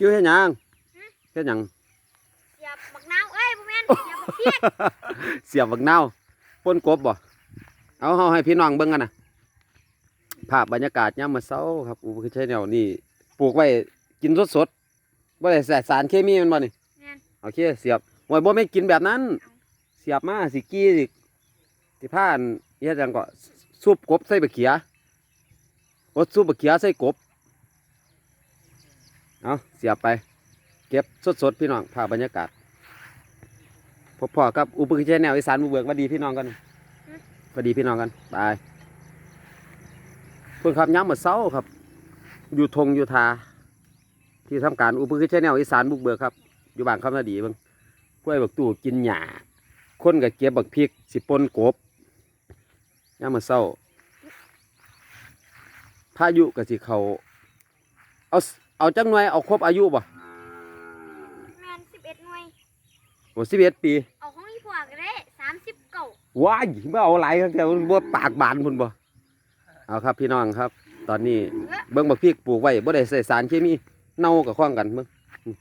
คิวเฮ็ดหยังเฮ็ดหยังเสียบบักนาวเอ้ยบ่แม่นเสียบบักเพี้ยนเสียบบักนาวป่นกบบ่เอาเฮาให้พี่น้องเบิ่งกันนะภาพบรรยากาศยามมื้อเช้าครับอุปกรณ์ใช้แนวนี่ปลูกไว้กินสดๆบ่ได้ใส่สารเคมีแมันบ่นี่แม่นโอเคเสียบโอ้ยบ่แม่นกินแบบนั้น เสียบมาสิกี้สิสิพานเฮ็ดหยังก็ซุปกบใส่บะเขียโอดซุปบะเขียใส่กบ เอาเสียบไป เก็บสดๆพี่น้องภาพบรรยากาศพบพ่อกับอุปกรณ์แนวอีสานบุกเบิกวัดดีพี่น้องกันวัดดีพี่น้องกันบายเพิ่งขับย้ำมาเช้าครับ อยู่ทงอยู่ทา ที่ทำการอุปกรณ์แนวอีสานบุกเบิกครับ อยู่บ้านคำนาดีบิ่งกล้วยบักตู่กินหญ้าคนกับเก็บบักพริกสิปนกบย้ำมาเช้าพายุกับสิเขาเอา เอาจังหน่วยเอาครบอายุบ่แม่น11หน่วยโอ้สิบเอ็ดปีเอาของอีพวกก็ได้30เก่าว้ายไม่เอาหลายครับแต่มันบ่ปากบานพุ่นบ่เอาครับพี่น้องครับ ตอนนี้เบิ่งบักพริกปลูกไว้บ่ได้ใส่สารเคมีเน่ากับข้องกันเบิ่งอืม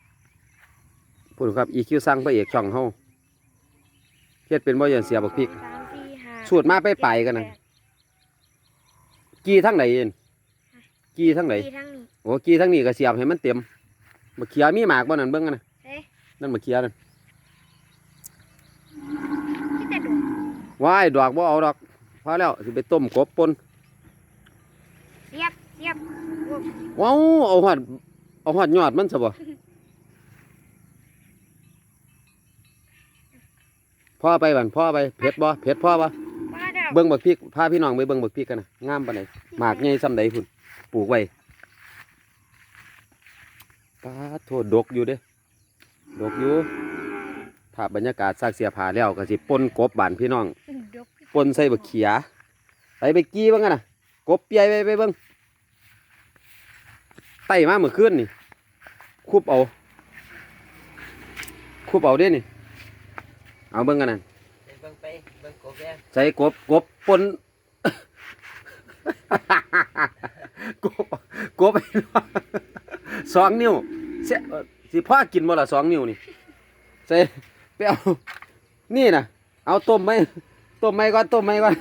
พูดครับ EQ สร้างพระเอกช่องเฮาเฮ็ดเป็นบ่ยันเสียบักพริก3 4 5สูตรมาไปไปกันน่ะกี้ทั้งไหนเอ็น กี้ทั้งไหนที่ทั้งนี้ โอ้กี้ทั้งนี้ก็เสียบให้มันเต็มบักเขียมีหมากบ่นั่นเบิ่งกันนะเฮ้ยนั่นบักเขียนั่นที่แต่ดอกว้ายดอกบ่เอาดอกพอแล้วสิไปต้มกบป่นเสียบเสียบโอ้ว้าวเอาหอดเอาหอดยอดมันซะบ่พ่อไปบันพ่อไปเผ็ดบ่เผ็ดพ่อบ่มาแล้วเบิ่งบักพริกพาพี่น้องไปเบิ่งบักพริกกันนะงามปานใดหมากใหญ่ส่ำใดพุ่นป ลูกไว้ป้าดโทษดกอยู่เด้ดกอยู่ภาพบรรยากาศซากเสียผาแล้วก็สิปนกบบ้านพี่น้องดอกปนใส่บักเขียไปไปกี้เบ้างกันนะกบเปียไปไปเบิ้งไต่มาเมื่อคืนนี่คุบเอาคุบเอาเด้นี่ เอาเบิ้งกันนะไปเบิ่งไปเบิ่งกบแดงใส่กบกบปน กบกบสองนิ้วเสสิพ่อกินบ่ละสองนิ้วนี่ใส่ไปเอานี่นะเอาต้มไหมต้มไหมก่อนต้มไหมก่อน